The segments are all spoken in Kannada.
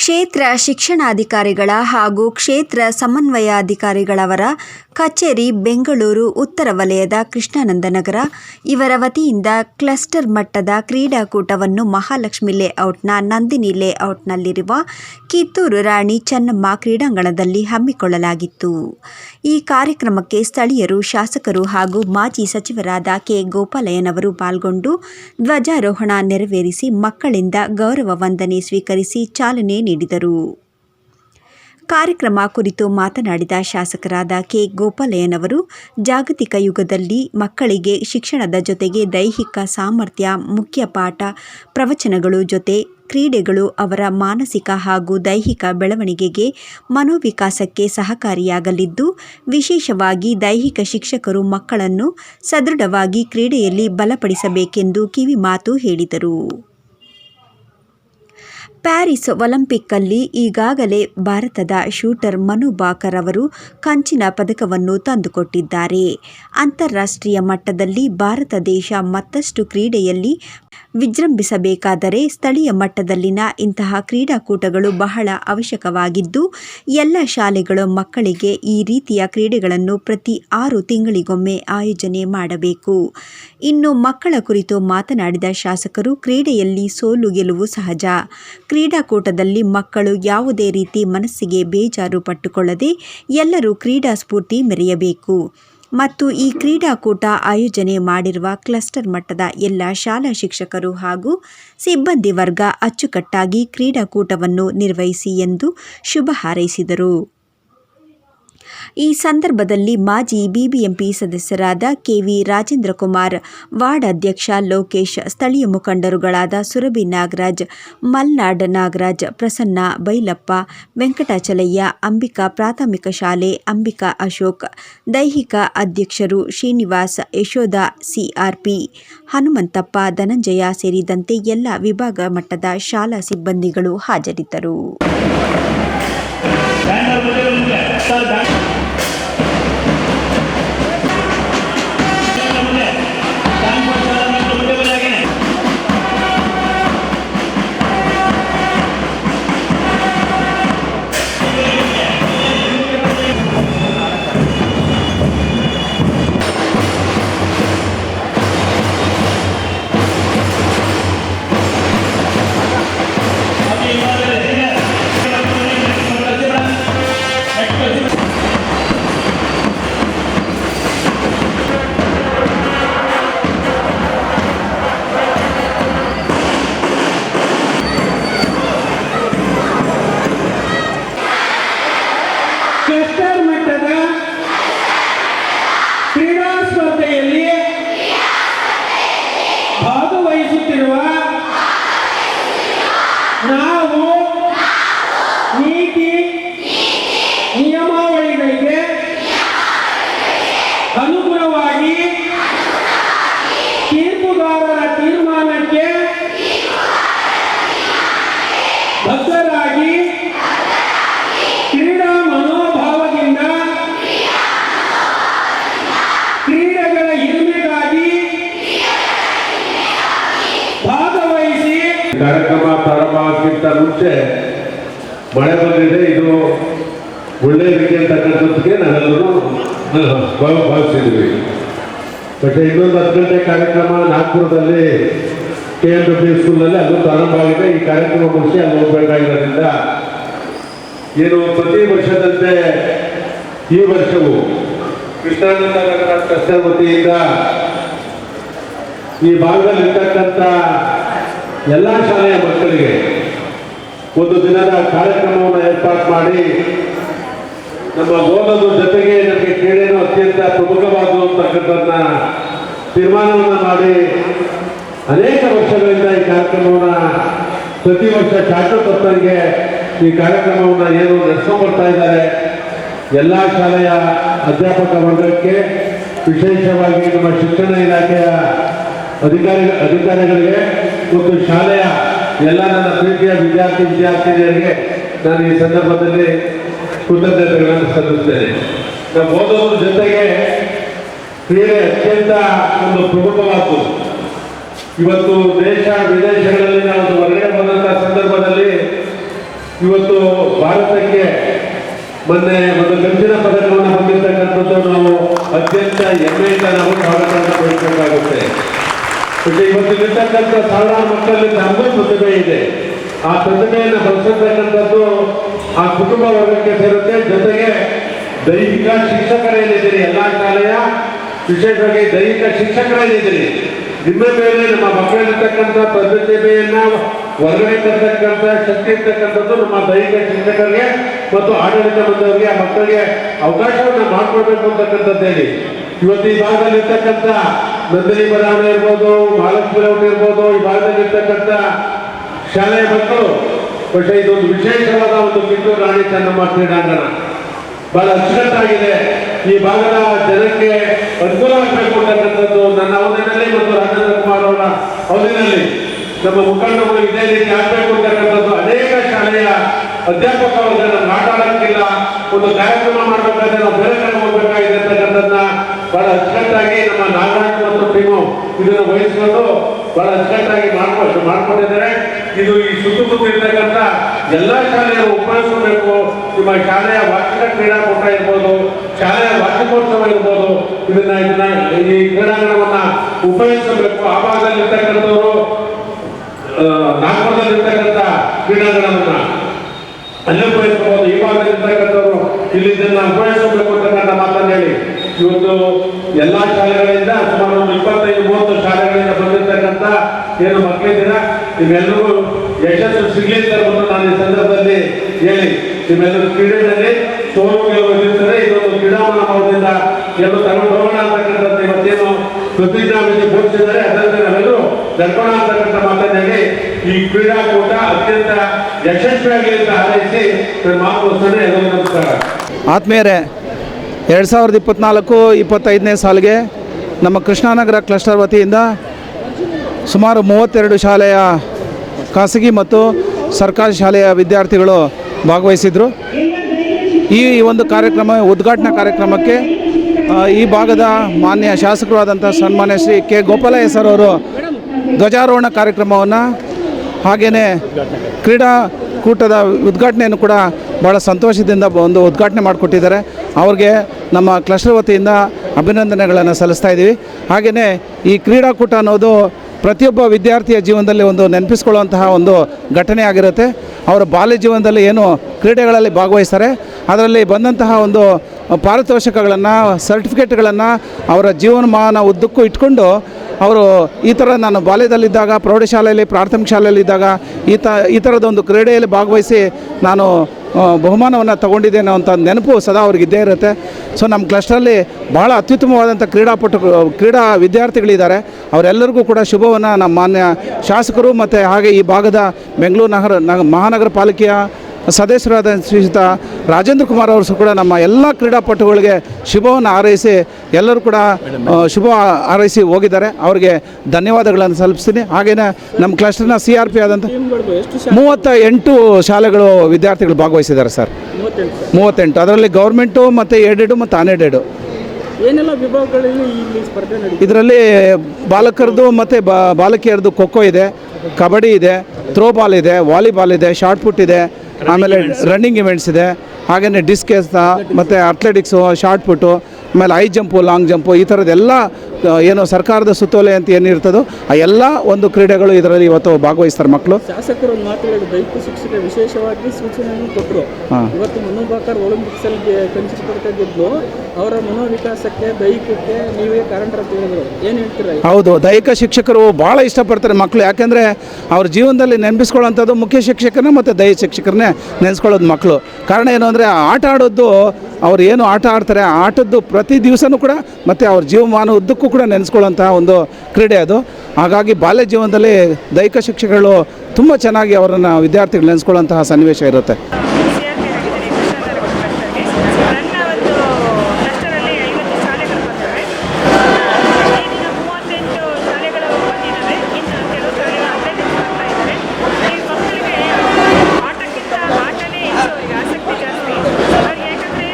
ಕ್ಷೇತ್ರ ಶಿಕ್ಷಣಾಧಿಕಾರಿಗಳ ಹಾಗೂ ಕ್ಷೇತ್ರ ಸಮನ್ವಯಾಧಿಕಾರಿಗಳವರ ಕಚೇರಿ, ಬೆಂಗಳೂರು, ಉತ್ತರ ವಲಯದ ಕೃಷ್ಣಾನಂದನಗರ. ಇವರ ವತಿಯಿಂದ ಕ್ಲಸ್ಟರ್ ಮಟ್ಟದ ಕ್ರೀಡಾಕೂಟವನ್ನು ಮಹಾಲಕ್ಷ್ಮಿ ಲೇಔಟ್ನ ನಂದಿನಿ ಲೇಔಟ್ನಲ್ಲಿರುವ ಕಿತ್ತೂರು ರಾಣಿ ಚೆನ್ನಮ್ಮ ಕ್ರೀಡಾಂಗಣದಲ್ಲಿ ಹಮ್ಮಿಕೊಳ್ಳಲಾಗಿತ್ತು. ಈ ಕಾರ್ಯಕ್ರಮಕ್ಕೆ ಸ್ಥಳೀಯರು, ಶಾಸಕರು ಹಾಗೂ ಮಾಜಿ ಸಚಿವರಾದ ಕೆ. ಗೋಪಾಲಯ್ಯನವರು ಪಾಲ್ಗೊಂಡು ಧ್ವಜಾರೋಹಣ ನೆರವೇರಿಸಿ ಮಕ್ಕಳಿಂದ ಗೌರವ ವಂದನೆ ಸ್ವೀಕರಿಸಿ ಚಾಲನೆ ನೀಡಿದರು. ಕಾರ್ಯಕ್ರಮ ಕುರಿತು ಮಾತನಾಡಿದ ಶಾಸಕರಾದ ಕೆ. ಗೋಪಾಲಯ್ಯನವರು ಜಾಗತಿಕ ಯುಗದಲ್ಲಿ ಮಕ್ಕಳಿಗೆ ಶಿಕ್ಷಣದ ಜೊತೆಗೆ ದೈಹಿಕ ಸಾಮರ್ಥ್ಯ, ಮುಖ್ಯ ಪಾಠ, ಪ್ರವಚನಗಳು ಜೊತೆ ಕ್ರೀಡೆಗಳು ಅವರ ಮಾನಸಿಕ ಹಾಗೂ ದೈಹಿಕ ಬೆಳವಣಿಗೆಗೆ ಮನೋವಿಕಾಸಕ್ಕೆ ಸಹಕಾರಿಯಾಗಲಿದ್ದು, ವಿಶೇಷವಾಗಿ ದೈಹಿಕ ಶಿಕ್ಷಕರು ಮಕ್ಕಳನ್ನು ಸದೃಢವಾಗಿ ಕ್ರೀಡೆಯಲ್ಲಿ ಬಲಪಡಿಸಬೇಕೆಂದು ಕಿವಿಮಾತು ಹೇಳಿದರು. ಪ್ಯಾರಿಸ್ ಒಲಿಂಪಿಕ್ಕಲ್ಲಿ ಈಗಾಗಲೇ ಭಾರತದ ಶೂಟರ್ ಮನು ಬಾಕರ್ ಅವರು ಕಂಚಿನ ಪದಕವನ್ನು ತಂದುಕೊಟ್ಟಿದ್ದಾರೆ. ಅಂತಾರಾಷ್ಟ್ರೀಯ ಮಟ್ಟದಲ್ಲಿ ಭಾರತ ದೇಶ ಮತ್ತಷ್ಟು ಕ್ರೀಡೆಯಲ್ಲಿ ವಿಜೃಂಭಿಸಬೇಕಾದರೆ ಸ್ಥಳೀಯ ಮಟ್ಟದಲ್ಲಿನ ಇಂತಹ ಕ್ರೀಡಾಕೂಟಗಳು ಬಹಳ ಅವಶ್ಯಕವಾಗಿದ್ದು, ಎಲ್ಲ ಶಾಲೆಗಳ ಮಕ್ಕಳಿಗೆ ಈ ರೀತಿಯ ಕ್ರೀಡೆಗಳನ್ನು ಪ್ರತಿ ಆರು ತಿಂಗಳಿಗೊಮ್ಮೆ ಆಯೋಜನೆ ಮಾಡಬೇಕು. ಇನ್ನು ಮಕ್ಕಳ ಕುರಿತು ಮಾತನಾಡಿದ ಶಾಸಕರು, ಕ್ರೀಡೆಯಲ್ಲಿ ಸೋಲು ಗೆಲುವು ಸಹಜ. ಕ್ರೀಡಾಕೂಟದಲ್ಲಿ ಮಕ್ಕಳು ಯಾವುದೇ ರೀತಿ ಮನಸ್ಸಿಗೆ ಬೇಜಾರು ಪಟ್ಟುಕೊಳ್ಳದೆ ಎಲ್ಲರೂ ಕ್ರೀಡಾ ಸ್ಫೂರ್ತಿ ಮೆರೆಯಬೇಕು. ಮತ್ತು ಈ ಕ್ರೀಡಾಕೂಟ ಆಯೋಜನೆ ಮಾಡಿರುವ ಕ್ಲಸ್ಟರ್ ಮಟ್ಟದ ಎಲ್ಲ ಶಾಲಾ ಶಿಕ್ಷಕರು ಹಾಗೂ ಸಿಬ್ಬಂದಿ ವರ್ಗ ಅಚ್ಚುಕಟ್ಟಾಗಿ ಕ್ರೀಡಾಕೂಟವನ್ನು ನಿರ್ವಹಿಸಿ ಎಂದು ಶುಭ ಹಾರೈಸಿದರು. ಈ ಸಂದರ್ಭದಲ್ಲಿ ಮಾಜಿ ಬಿಬಿಎಂಪಿ ಸದಸ್ಯರಾದ ಕೆವಿ ರಾಜೇಂದ್ರ ಕುಮಾರ್ ವಾರ್ಡ್ ಅಧ್ಯಕ್ಷ ಲೋಕೇಶ್, ಸ್ಥಳೀಯ ಮುಖಂಡರುಗಳಾದ ಸುರಭಿ ನಾಗರಾಜ್, ಮಲ್ನಾಡ್ ನಾಗರಾಜ್, ಪ್ರಸನ್ನ ಬೈಲಪ್ಪ, ವೆಂಕಟಾಚಲಯ್ಯ, ಅಂಬಿಕಾ ಪ್ರಾಥಮಿಕ ಶಾಲೆ, ಅಂಬಿಕಾ ಅಶೋಕ್, ದೈಹಿಕ ಅಧ್ಯಕ್ಷರು ಶ್ರೀನಿವಾಸ್, ಯಶೋಧ, ಸಿಆರ್ಪಿ, ಹನುಮಂತಪ್ಪ, ಧನಂಜಯ ಸೇರಿದಂತೆ ಎಲ್ಲ ವಿಭಾಗ ಮಟ್ಟದ ಶಾಲಾ ಸಿಬ್ಬಂದಿಗಳು ಹಾಜರಿದ್ದರು. solidariedade. ತೀರ್ಪುಗಾರರ ತೀರ್ಮಾನಕ್ಕೆ ಬದ್ಧರಾಗಿ ಕ್ರೀಡಾ ಮನೋಭಾವದಿಂದ ಕ್ರೀಡೆಗಳ ಹಿರಿಮೆಗಾಗಿ ಭಾಗವಹಿಸಿ ಕಾರ್ಯಕ್ರಮ ಪ್ರಾರಂಭ ಆಗಕ್ಕಿಂತ ಮುಂಚೆ ಮಳೆ ಬಂದಿದೆ, ಇದು ಒಳ್ಳೆ ರೀತಿ ಅಂತಕ್ಕಂಥದ್ದಕ್ಕೆ ನಾವೆಲ್ಲರೂ ಭಾವ ಭಾವಿಸಿದ್ವಿ ಮತ್ತೆ ಇನ್ನೊಂದು ಹತ್ತು ಗಂಟೆ ಕಾರ್ಯಕ್ರಮ ನಾಗ್ಪುರದಲ್ಲಿ ಕೆ ಎನ್ ಡಬ್ಲ್ಯೂ ಸ್ಕೂಲ್ನಲ್ಲಿ ಅದು ಪ್ರಾರಂಭ ಆಗಿದೆ. ಈ ಕಾರ್ಯಕ್ರಮ ಮುಗಿಸಿ ಅಲ್ಲಿ ಹೋಗ್ಬೇಕಾಗಿರೋದ್ರಿಂದ ಏನು ಪ್ರತಿ ವರ್ಷದಂತೆ ಈ ವರ್ಷವೂ ಕೃಷ್ಣಾನಂದ ನಗರ ಟ್ರಸ್ಟರ್ ವತಿಯಿಂದ ಈ ಭಾಗದಲ್ಲಿರ್ತಕ್ಕಂಥ ಎಲ್ಲ ಶಾಲೆಯ ಮಕ್ಕಳಿಗೆ ಒಂದು ದಿನದ ಕಾರ್ಯಕ್ರಮವನ್ನು ಏರ್ಪಾಡು ಮಾಡಿ ನಮ್ಮ ಗೋಲದ ಜೊತೆಗೆ ನಮಗೆ ಕ್ರೀಡೆಯನ್ನು ಅತ್ಯಂತ ಪ್ರಮುಖವಾದ ತೀರ್ಮಾನವನ್ನು ಮಾಡಿ ಅನೇಕ ವರ್ಷಗಳಿಂದ ಈ ಕಾರ್ಯಕ್ರಮವನ್ನು ಪ್ರತಿ ವರ್ಷ ತಪ್ಪರಿಗೆ ಈ ಕಾರ್ಯಕ್ರಮವನ್ನು ಏನು ನಡೆಸ್ಕೊಂಡು ಬರ್ತಾ ಇದ್ದಾರೆ, ಎಲ್ಲ ಶಾಲೆಯ ಅಧ್ಯಾಪಕ ವರ್ಗಕ್ಕೆ ವಿಶೇಷವಾಗಿ ನಮ್ಮ ಶಿಕ್ಷಣ ಇಲಾಖೆಯ ಅಧಿಕಾರಿ, ಅಧಿಕಾರಿಗಳಿಗೆ ಮತ್ತು ಶಾಲೆಯ ಎಲ್ಲ ನನ್ನ ಪ್ರೀತಿಯ ವಿದ್ಯಾರ್ಥಿ, ವಿದ್ಯಾರ್ಥಿನಿಯರಿಗೆ ನಾನು ಈ ಸಂದರ್ಭದಲ್ಲಿ ಕೃತಜ್ಞತೆಗಳನ್ನು ಸಲ್ಲಿಸ್ತೇನೆ ನಮ್ಮ ಓದೋದ್ರ ಜೊತೆಗೆ ಕ್ರೀಡೆ ಅತ್ಯಂತ ಒಂದು ಪ್ರಮುಖವಾದ್ದು. ಇವತ್ತು ದೇಶ ವಿದೇಶಗಳಲ್ಲಿ ನಾವು ಹೊರಗಡೆ ಬಂದಂಥ ಸಂದರ್ಭದಲ್ಲಿ ಇವತ್ತು ಭಾರತಕ್ಕೆ ಮೊನ್ನೆ ಒಂದು ಕಂಚಿನ ಪದಕವನ್ನು ಹೊಂದಿರತಕ್ಕಂಥದ್ದು ನಾವು ಅತ್ಯಂತ ಹೆಮ್ಮೆಯಿಂದ ನಾವು ಭಾರತವನ್ನು ಬೆಳೆಸಬೇಕಾಗುತ್ತೆ ಇವತ್ತು ನಿಂತಕ್ಕಂಥ ಸಾವಿರಾರು ಮಕ್ಕಳಲ್ಲಿ ನಮಗೂ ಪ್ರತಿಭೆ ಇದೆ. ಆ ಪ್ರತಿಭೆಯನ್ನು ಬಳಸತಕ್ಕಂಥದ್ದು ಆ ಕುಟುಂಬ ವರ್ಗಕ್ಕೆ ಸೇರುತ್ತೆ. ಜೊತೆಗೆ ದೈಹಿಕ ಶಿಕ್ಷಕರೇನಿದ್ದೀರಿ ಎಲ್ಲ ಶಾಲೆಯ ವಿಶೇಷವಾಗಿ ದೈಹಿಕ ಶಿಕ್ಷಕರೇನಿದ್ದೀರಿ ನಿಮ್ಮ ಮೇಲೆ, ನಮ್ಮ ಮಕ್ಕಳಿರ್ತಕ್ಕಂಥ ಪ್ರತಿಭೆಯನ್ನು ಹೊರಗಡೆ ತರ್ತಕ್ಕಂಥ ಶಕ್ತಿ ಇರ್ತಕ್ಕಂಥದ್ದು ನಮ್ಮ ದೈಹಿಕ ಶಿಕ್ಷಕರಿಗೆ ಮತ್ತು ಆಡಳಿತ ಬಂದವರಿಗೆ ಆ ಮಕ್ಕಳಿಗೆ ಅವಕಾಶವನ್ನು ಮಾಡಿಕೊಡ್ಬೇಕು ಅಂತಕ್ಕಂಥದ್ದು ಹೇಳಿ. ಇವತ್ತು ಈ ಭಾಗದಲ್ಲಿರ್ತಕ್ಕಂಥ ನಂದಿನಿ ಬಡಾವಣೆ ಇರ್ಬೋದು ಮಹಾಲಕ್ಷ್ಮಿ ಅವರು ಇರ್ಬೋದು, ಈ ಭಾಗದಲ್ಲಿರ್ತಕ್ಕಂಥ ಶಾಲೆಯ ಮಕ್ಕಳು ಬಟ್ ಇದೊಂದು ವಿಶೇಷವಾದ ಒಂದು ಕಿತ್ತೂರು ರಾಣಿ ಚೆನ್ನಮ್ಮ ಕ್ರೀಡಾಂಗಣ. ಬಹಳ ಅಚ್ಚುಕಟ್ಟಾಗಿದೆ. ಈ ಭಾಗದ ಜನಕ್ಕೆ ಅನುಕೂಲವಾಗಬೇಕು ಅಂತಕ್ಕಂಥದ್ದು ನನ್ನ ಅವಧಿನಲ್ಲಿ ಮತ್ತು ರಾಜೇಂದ್ರ ಕುಮಾರ್ ಅವರ ಅವಧಿನಲ್ಲಿ ನಮ್ಮ ಮುಖಂಡರು ಇದೇ ರೀತಿ ಆಗಬೇಕು ಅಂತಕ್ಕಂಥದ್ದು ಅನೇಕ ಶಾಲೆಯ ಅಧ್ಯಾಪಕ ವರ್ಗ ಆಟಾಡಕ್ಕಿಲ್ಲ ಒಂದು ಕಾರ್ಯಕ್ರಮ ಮಾಡಬೇಕಾದ್ರೆ ನಾವು ಬೇರೆ ಕಡೆ ಹೋಗ್ಬೇಕಾಗಿದೆ ಅಂತಕ್ಕಂಥದ್ದನ್ನ ಬಹಳ ಅಚ್ಚುಕಟ್ಟಾಗಿ ನಮ್ಮ ನಾಗರಾಜ್ ಮತ್ತು ಟೀಮು ಇದನ್ನು ವಹಿಸಿಕೊಂಡು ಬಹಳ ಅಚ್ಚುಕಟ್ಟಾಗಿ ಮಾಡ್ಕೊಂಡು ಮಾಡ್ಕೊಂಡಿದ್ದಾರೆ. ಇದು ಈ ಸುತ್ತಮುತ್ತ ಇರ್ತಕ್ಕಂಥ ಎಲ್ಲ ಶಾಲೆಯ ಉಪಯೋಗಿಸಬೇಕು ನಿಮ್ಮ ಶಾಲೆಯ ವಾರ್ಷಿಕ ಕ್ರೀಡಾಕೂಟ ಇರ್ಬೋದು, ಶಾಲೆಯ ವಾರ್ಷಿಕೋತ್ಸವ ಇರ್ಬೋದು, ಇದನ್ನ ಇದನ್ನ ಈ ಕ್ರೀಡಾಂಗಣವನ್ನ ಉಪಯೋಗಿಸಬೇಕು. ಆ ಭಾಗದಲ್ಲಿರ್ತಕ್ಕಂಥವರು ನಾಗಪುರದಲ್ಲಿರ್ತಕ್ಕಂಥ ಕ್ರೀಡಾಂಗಣವನ್ನ ಅಲ್ಲೇ ಉಪಯೋಗಿಸಬಹುದು. ಈ ಭಾಗದಲ್ಲಿರ್ತಕ್ಕಂಥವ್ರು ಇಲ್ಲಿ ಇದನ್ನ ಉಪಯೋಗಿಸಬೇಕು ಅಂತಕ್ಕಂಥ ಮಾತನ್ನು ಹೇಳಿ. ಇವತ್ತು ಎಲ್ಲಾ ಶಾಲೆಗಳಿಂದ ಸುಮಾರು ಒಂದು ಇಪ್ಪತ್ತೈದು ಮೂವತ್ತು ಶಾಲೆಗಳಿಂದ ಬಂದಿರತಕ್ಕಂಥ ಏನು ಮಕ್ಕಳಿದ್ದೀರ ನಿಮ್ಮೆಲ್ಲರೂ ಯಶಸ್ಸು ಸಿಗಲಿ ಅಂತ ನಾನು ಈ ಸಂದರ್ಭದಲ್ಲಿ ಹೇಳಿ. ನಿಮ್ಮೆಲ್ಲರೂ ಕ್ರೀಡೆಯಲ್ಲಿ ಸೋಲು ಇದೊಂದು ಕ್ರೀಡಾ ಮನೋಭಾವದಿಂದ ಎಲ್ಲ ತಗೊಂಡು ಹೋಗೋಣ ಅಂತಕ್ಕಂಥದ್ದು ಇವತ್ತೇನು ಪ್ರತಿಜ್ಞಾವಿಧಿ ಘೋಷಿಸಿದ್ದಾರೆ. ಅದರಂತೆ ನಾವೆಲ್ಲರೂ ದರ್ಪಣ ಅಂತಕ್ಕಂಥ ಮಾತನಾಡಿ ಈ ಕ್ರೀಡಾಕೂಟ ಅತ್ಯಂತ ಯಶಸ್ವಿಯಾಗಿ ಅಂತ ಹಾರೈಸಿ ನನ್ನ ಮಾತು ಮುಗಿಸ್ತೇನೆ ಎಲ್ಲರಿಗೂ ನಮಸ್ಕಾರ. ಆತ್ಮೀಯರೇ, ಎರಡು ಸಾವಿರದ ಇಪ್ಪತ್ತ್ನಾಲ್ಕು ಇಪ್ಪತ್ತೈದನೇ ಸಾಲಿಗೆ ನಮ್ಮ ಕೃಷ್ಣಾನಗರ ಕ್ಲಸ್ಟರ್ ವತಿಯಿಂದ ಸುಮಾರು ಮೂವತ್ತೆರಡು ಶಾಲೆಯ ಖಾಸಗಿ ಮತ್ತು ಸರ್ಕಾರಿ ಶಾಲೆಯ ವಿದ್ಯಾರ್ಥಿಗಳು ಭಾಗವಹಿಸಿದರು. ಈ ಒಂದು ಕಾರ್ಯಕ್ರಮ, ಉದ್ಘಾಟನಾ ಕಾರ್ಯಕ್ರಮಕ್ಕೆ ಈ ಭಾಗದ ಮಾನ್ಯ ಶಾಸಕರಾದಂಥ ಸನ್ಮಾನ್ಯ ಶ್ರೀ ಕೆ ಗೋಪಾಲಯ್ಯ ಸರ್ ಅವರು ಧ್ವಜಾರೋಹಣ ಕಾರ್ಯಕ್ರಮವನ್ನು ಹಾಗೆಯೇ ಕ್ರೀಡಾಕೂಟದ ಉದ್ಘಾಟನೆಯನ್ನು ಕೂಡ ಭಾಳ ಸಂತೋಷದಿಂದ ಒಂದು ಉದ್ಘಾಟನೆ ಮಾಡಿಕೊಟ್ಟಿದ್ದಾರೆ. ಅವ್ರಿಗೆ ನಮ್ಮ ಕ್ಲಸ್ಟರ್ ವತಿಯಿಂದ ಅಭಿನಂದನೆಗಳನ್ನು ಸಲ್ಲಿಸ್ತಾ ಇದ್ದೀವಿ. ಹಾಗೆಯೇ ಈ ಕ್ರೀಡಾಕೂಟ ಅನ್ನೋದು ಪ್ರತಿಯೊಬ್ಬ ವಿದ್ಯಾರ್ಥಿಯ ಜೀವನದಲ್ಲಿ ಒಂದು ನೆನಪಿಸ್ಕೊಳ್ಳುವಂತಹ ಒಂದು ಘಟನೆ ಆಗಿರುತ್ತೆ. ಅವರ ಬಾಲ್ಯ ಜೀವನದಲ್ಲಿ ಏನು ಕ್ರೀಡೆಗಳಲ್ಲಿ ಭಾಗವಹಿಸ್ತಾರೆ. ಅದರಲ್ಲಿ ಬಂದಂತಹ ಒಂದು ಪಾರಿತೋಷಕಗಳನ್ನು, ಸರ್ಟಿಫಿಕೇಟ್ಗಳನ್ನು, ಅವರ ಜೀವನಮಾನ ಉದ್ದಕ್ಕೂ ಇಟ್ಕೊಂಡು ಅವರು ಈ ಥರ ನಾನು ಬಾಲ್ಯದಲ್ಲಿದ್ದಾಗ ಪ್ರೌಢಶಾಲೆಯಲ್ಲಿ ಪ್ರಾಥಮಿಕ ಶಾಲೆಯಲ್ಲಿದ್ದಾಗ ಈ ತ, ಈ ಥರದೊಂದು ಕ್ರೀಡೆಯಲ್ಲಿ ಭಾಗವಹಿಸಿ ನಾನು ಬಹುಮಾನವನ್ನು ತಗೊಂಡಿದೆ ಅಂತ ನೆನಪು ಸದಾ ಅವ್ರಿಗೆ ಇದ್ದೇ ಇರುತ್ತೆ ಸೊ ನಮ್ಮ ಕ್ಲಸ್ಟರಲ್ಲಿ ಭಾಳ ಅತ್ಯುತ್ತಮವಾದಂಥ ಕ್ರೀಡಾಪಟು, ಕ್ರೀಡಾ ವಿದ್ಯಾರ್ಥಿಗಳಿದ್ದಾರೆ. ಅವರೆಲ್ಲರಿಗೂ ಕೂಡ ಶುಭವನ್ನು ನಮ್ಮ ಮಾನ್ಯ ಶಾಸಕರು ಮತ್ತು ಹಾಗೆ ಈ ಭಾಗದ ಬೆಂಗಳೂರು ನಗರ, ನಗ, ಮಹಾನಗರ ಪಾಲಿಕೆಯ ಸದಸ್ಯರಾದ ಶ್ರೀಯುತ ರಾಜೇಂದ್ರ ಕುಮಾರ್ ಅವರು ಕೂಡ ನಮ್ಮ ಎಲ್ಲ ಕ್ರೀಡಾಪಟುಗಳಿಗೆ ಶುಭವನ್ನು ಹಾರೈಸಿ ಎಲ್ಲರೂ ಕೂಡ ಶುಭ ಹಾರೈಸಿ ಹೋಗಿದ್ದಾರೆ. ಅವರಿಗೆ ಧನ್ಯವಾದಗಳನ್ನು ಸಲ್ಲಿಸ್ತೀನಿ. ಹಾಗೆಯೇ ನಮ್ಮ ಕ್ಲಸ್ಟರ್ನ ಸಿ ಆರ್ ಪಿ ಆದಂಥ ಮೂವತ್ತ ಎಂಟು ಶಾಲೆಗಳು ವಿದ್ಯಾರ್ಥಿಗಳು ಭಾಗವಹಿಸಿದ್ದಾರೆ ಸರ್. ಮೂವತ್ತೆಂಟು. ಅದರಲ್ಲಿ ಗೌರ್ಮೆಂಟು ಮತ್ತು ಏಡೆಡು ಮತ್ತು ಅನ್ಎಡೆಡು ಇದರಲ್ಲಿ ಬಾಲಕರದು ಮತ್ತು ಬಾಲಕಿಯರದು ಖೋಖೋ ಇದೆ ಕಬಡ್ಡಿ ಇದೆ ಥ್ರೋಬಾಲ್ ಇದೆ ವಾಲಿಬಾಲ್ ಇದೆ ಶಾರ್ಟ್ ಪುಟ್ ಇದೆ ಆಮೇಲೆ ರನ್ನಿಂಗ್ ಇವೆಂಟ್ಸ್ ಇದೆ. ಹಾಗೆಯೇ ಡಿಸ್ಕೆಸ್ ಮತ್ತು ಅಥ್ಲೆಟಿಕ್ಸು ಶಾರ್ಟ್ ಪುಟ್ಟು ಆಮೇಲೆ ಹೈ ಜಂಪು ಲಾಂಗ್ ಜಂಪು ಈ ಥರದ್ದೆಲ್ಲ ಏನು ಸರ್ಕಾರದ ಸುತ್ತೋಲೆ ಅಂತ ಏನಿರ್ತದೋ ಆ ಎಲ್ಲ ಒಂದು ಕ್ರೀಡೆಗಳು ಇದರಲ್ಲಿ ಇವತ್ತು ಭಾಗವಹಿಸ್ತಾರೆ ಮಕ್ಕಳು ಶಾಸಕರು ಒಂದು ಮಾತು ಹೇಳಿದ್ರು ದೈಹಿಕ ಶಿಕ್ಷಕ ವಿಶೇಷವಾಗಿ ಸೂಚನೆಯನ್ನು ಕೊಟ್ಟರು. ಇವತ್ತು ಮನೋಭಾಕರ್ ಒಲಿಂಪಿಕ್ಸ್ ಅಲ್ಲಿ ಕಂಚಿನ ಪದಕ ಗೆದ್ದು ಅವರ ಮನೋವಿಕಾಸಕ್ಕೆ ದೈಹಿಕಕ್ಕೆ ನೀವೇ ಕಾರಣರ ಹೇಳಿದ್ರು ಏನು ಹೇಳ್ತೀರಾ ಹೌದು ದೈಹಿಕ ಶಿಕ್ಷಕರು ಭಾಳ ಇಷ್ಟಪಡ್ತಾರೆ ಮಕ್ಕಳು ಯಾಕೆಂದರೆ ಅವ್ರ ಜೀವನದಲ್ಲಿ ನೆನಪಿಸ್ಕೊಳ್ಳೋಂಥದ್ದು ಮುಖ್ಯ ಶಿಕ್ಷಕರನ್ನೇ ಮತ್ತು ದೈಹಿಕ ಶಿಕ್ಷಕರನ್ನೇ ನೆನೆಸ್ಕೊಳ್ಳೋದು ಮಕ್ಕಳು ಕಾರಣ ಏನು ಅಂದರೆ ಆಟ ಆಡೋದು ಅವ್ರು ಏನು ಆಟ ಆಡ್ತಾರೆ ಆ ಆಟದ್ದು ಪ್ರತಿ ದಿವಸನೂ ಕೂಡ ಮತ್ತು ಅವ್ರ ಜೀವಮಾನ ಉದ್ದಕ್ಕೂ ಕೂಡ ನೆನೆಸ್ಕೊಳ್ಳೋಂತಹ ಒಂದು ಕ್ರೀಡೆ ಅದು. ಹಾಗಾಗಿ ಬಾಲ್ಯ ಜೀವನದಲ್ಲಿ ದೈಹಿಕ ಶಿಕ್ಷಕಗಳು ತುಂಬ ಚೆನ್ನಾಗಿ ಅವರನ್ನು ವಿದ್ಯಾರ್ಥಿಗಳು ನೆನೆಸ್ಕೊಳ್ಳೋಂತಹ ಸನ್ನಿವೇಶ ಇರುತ್ತೆ ಸಿಆರ್ಪಿ ಆಗಿದ್ದೀನಿ ಕೃಷ್ಣಾನಗರ ಕ್ಲಸ್ಟರ್ಗೆ ನನ್ನ ಒಂದು ಕ್ಲಸ್ಟರಲ್ಲಿ ಐವತ್ತು ಶಾಲೆಗಳು ಬರ್ತವೆ ಈಗಿನ ಮೂವತ್ತೆಂಟು ಶಾಲೆಗಳು ಬಂದಿದ್ದಾವೆ ಇನ್ನು ಕೆಲವು ಶಾಲೆಗಳು ಅಥ್ಲೆಟಿಕ್ಸ್ ಮಾಡ್ತಾ ಇದ್ದಾರೆ ಈ ಮಕ್ಕಳಿಗೆ ಆಟಕ್ಕಿಂತ ಆಟನೇ ಹೆಚ್ಚು ಅವರಿಗೆ ಆಸಕ್ತಿ ಜಾಸ್ತಿ ಅವ್ರಿಗೆ ಯಾಕಂದರೆ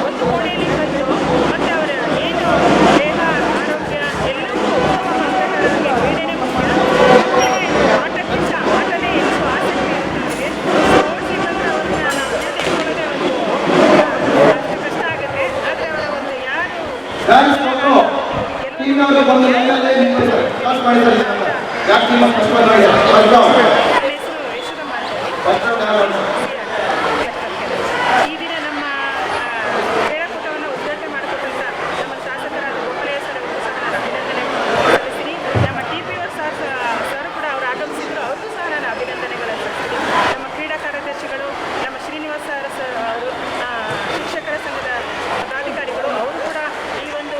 ಒಂದು ಕೋಣೆಯಲ್ಲಿ ಬಂದು ಮತ್ತು ಅವರ ಏನು ದೇಹ ಆರೋಗ್ಯ ಎಲ್ಲವೂ ಉತ್ತಮವಾಗಬೇಕಾದ್ರೆ ಕ್ರೀಡೆನೇ ಮುಖ್ಯ ಮಕ್ಕಳಿಗೆ ಆಟಕ್ಕಿಂತ ಆಟನೇ ಹೆಚ್ಚು ಆಸಕ್ತಿ ಇರುತ್ತೆ ಅವರಿಗೆ ಸ್ಪೋರ್ಟ್ಸಿಗೆ ಬಂದು ಅವರು ನನ್ನ ಹೆಸರು ಯಶೋದಮ್ಮ ಅಂತೇಳಿ ಈ ದಿನ ನಮ್ಮ ಆ, ಕ್ರೀಡಾಕೂಟವನ್ನು ಉದ್ಘಾಟನೆ ಮಾಡಿಕೊಟ್ಟಂತ ನಮ್ಮ ಶಾಸಕರಾದ ಗೋಪಾಲಯ್ಯ ಸರ್ ಅವರಿಗೂ ಸಹ ನಾನು ಅಭಿನಂದನೆ ಸಲ್ಲಿಸ್ತೀನಿ ನಮ್ಮ T P O sir sir ಕೂಡ ಅವರು ಆಗಮಿಸಿದ್ರು ಅವ್ರಿಗೂ ಸಹ ನಾನು ಅಭಿನಂದನೆಗಳನ್ನು ಸಲ್ಲಿಸ್ತೀನಿ ನಮ್ಮ ಕ್ರೀಡಾ ಕಾರ್ಯದರ್ಶಿಗಳು ನಮ್ಮ ಶ್ರೀನಿವಾಸ ಸರ್ ಸರ್ ಅವರು ಆ, ಶಿಕ್ಷಕರ ಸಂಘದ ಪದಾಧಿಕಾರಿಗಳು ಅವರು ಕೂಡ ಈ ಒಂದು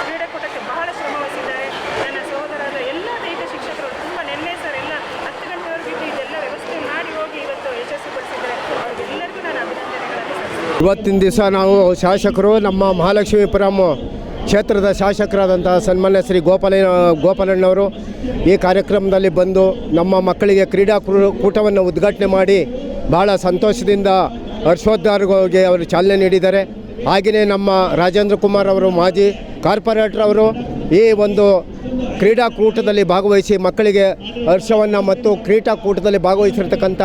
ಕ್ರೀಡಾಕೂಟಕ್ಕೆ ಬಹಳ ಶ್ರಮ ವಹಿಸಿದ್ದಾರೆ ನನ್ನ ಸಹೋದರರಾದ ಎಲ್ಲ ದೈಹಿಕ ಶಿಕ್ಷಕರು ತುಂಬ ನೆನ್ನೆ ಸರ್ ಎಲ್ಲ ಹತ್ತು ಗಂಟೆವರೆಗೂ ಇದ್ದು ಇದೆಲ್ಲ ವ್ಯವಸ್ಥೆ ಮಾಡಿ ಹೋಗಿ ಇವತ್ತು ಯಶಸ್ವಿಗೊಳಿಸಿದ್ದಾರೆ ಅವರಿಗೆಲ್ಲರಿಗೂ ನಾನು ಅಭಿನಂದನೆಗಳನ್ನು ಸಲ್ಲಿಸ್ತೀನಿ ಇವತ್ತಿನ ದಿವಸ ನಾವು ಶಾಸಕರು ನಮ್ಮ ಮಹಾಲಕ್ಷ್ಮೀಪುರಂ ಕ್ಷೇತ್ರದ ಶಾಸಕರಾದಂಥ ಸನ್ಮಾನ್ಯ ಶ್ರೀ ಗೋಪಾಲ ಗೋಪಾಲಣ್ಣವರು ಈ ಕಾರ್ಯಕ್ರಮದಲ್ಲಿ ಬಂದು ನಮ್ಮ ಮಕ್ಕಳಿಗೆ ಕ್ರೀಡಾ ಕೂಟವನ್ನು ಉದ್ಘಾಟನೆ ಮಾಡಿ ಭಾಳ ಸಂತೋಷದಿಂದ ಹರ್ಷೋದ್ಗಾರಗಳಿಗೆ ಅವರು ಚಾಲನೆ ನೀಡಿದ್ದಾರೆ. ಹಾಗೆಯೇ ನಮ್ಮ ರಾಜೇಂದ್ರ ಕುಮಾರ್ ಅವರು, ಮಾಜಿ ಕಾರ್ಪೊರೇಟರ್ ಅವರು ಈ ಒಂದು ಕ್ರೀಡಾಕೂಟದಲ್ಲಿ ಭಾಗವಹಿಸಿ ಮಕ್ಕಳಿಗೆ ಹರ್ಷವನ್ನು ಮತ್ತು ಕ್ರೀಡಾಕೂಟದಲ್ಲಿ ಭಾಗವಹಿಸಿರ್ತಕ್ಕಂಥ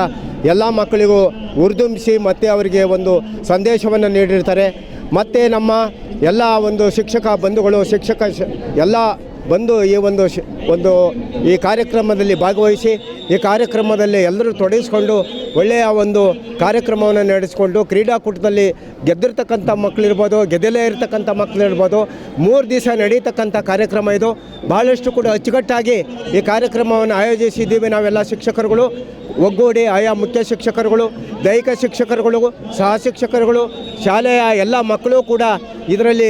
ಎಲ್ಲ ಮಕ್ಕಳಿಗೂ ಉರ್ದುಂಬಿಸಿ ಮತ್ತೆ ಅವರಿಗೆ ಒಂದು ಸಂದೇಶವನ್ನು ನೀಡಿರ್ತಾರೆ. ಮತ್ತು ನಮ್ಮ ಎಲ್ಲ ಒಂದು ಶಿಕ್ಷಕ ಬಂಧುಗಳು, ಶಿಕ್ಷಕ ಎಲ್ಲ ಬಂದು ಈ ಒಂದು ಒಂದು ಈ ಕಾರ್ಯಕ್ರಮದಲ್ಲಿ ಭಾಗವಹಿಸಿ, ಈ ಕಾರ್ಯಕ್ರಮದಲ್ಲಿ ಎಲ್ಲರೂ ತೊಡಗಿಸ್ಕೊಂಡು ಒಳ್ಳೆಯ ಒಂದು ಕಾರ್ಯಕ್ರಮವನ್ನು ನಡೆಸಿಕೊಂಡು ಕ್ರೀಡಾಕೂಟದಲ್ಲಿ ಗೆದ್ದಿರ್ತಕ್ಕಂಥ ಮಕ್ಕಳಿರ್ಬೋದು ಗೆದ್ದಲೇ ಇರತಕ್ಕಂಥ ಮಕ್ಕಳಿರ್ಬೋದು, ಮೂರು ದಿವಸ ನಡೀತಕ್ಕಂಥ ಕಾರ್ಯಕ್ರಮ ಇದು. ಭಾಳಷ್ಟು ಕೂಡ ಅಚ್ಚುಕಟ್ಟಾಗಿ ಈ ಕಾರ್ಯಕ್ರಮವನ್ನು ಆಯೋಜಿಸಿದ್ದೀವಿ ನಾವೆಲ್ಲ ಶಿಕ್ಷಕರುಗಳು, ಒಗ್ಗೂಡಿ ಆಯಾ ಮುಖ್ಯ ಶಿಕ್ಷಕರುಗಳು, ದೈಹಿಕ ಶಿಕ್ಷಕರುಗಳು ಸಹ ಶಿಕ್ಷಕರುಗಳು ಶಾಲೆಯ ಎಲ್ಲ ಮಕ್ಕಳು ಕೂಡ ಇದರಲ್ಲಿ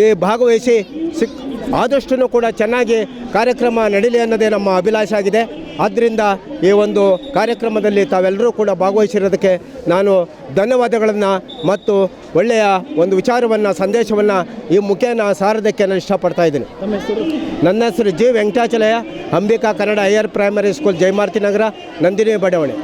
ಈ ಭಾಗವಹಿಸಿ ಸಿಕ್ ಆದಷ್ಟು ಕೂಡ ಚೆನ್ನಾಗಿ ಕಾರ್ಯಕ್ರಮ ನಡೀಲಿ ಅನ್ನೋದೇ ನಮ್ಮ ಅಭಿಲಾಷೆ ಆಗಿದೆ. ಆದ್ದರಿಂದ ಈ ಒಂದು ಕಾರ್ಯಕ್ರಮದಲ್ಲಿ ತಾವೆಲ್ಲರೂ ಕೂಡ ಭಾಗವಹಿಸಿರೋದಕ್ಕೆ ನಾನು ಧನ್ಯವಾದಗಳನ್ನು ಮತ್ತು ಒಳ್ಳೆಯ ಒಂದು ವಿಚಾರವನ್ನು, ಸಂದೇಶವನ್ನು ಈ ಮುಖೇನ ಸಾರೋದಕ್ಕೆ ನಾನು ಇಷ್ಟಪಡ್ತಾ ಇದ್ದೀನಿ. ನನ್ನ ಹೆಸರು G. Venkatachalaya Ambika Kannada higher primary school Jayamarthi Nagar, Nandini ಬಡಾವಣೆ.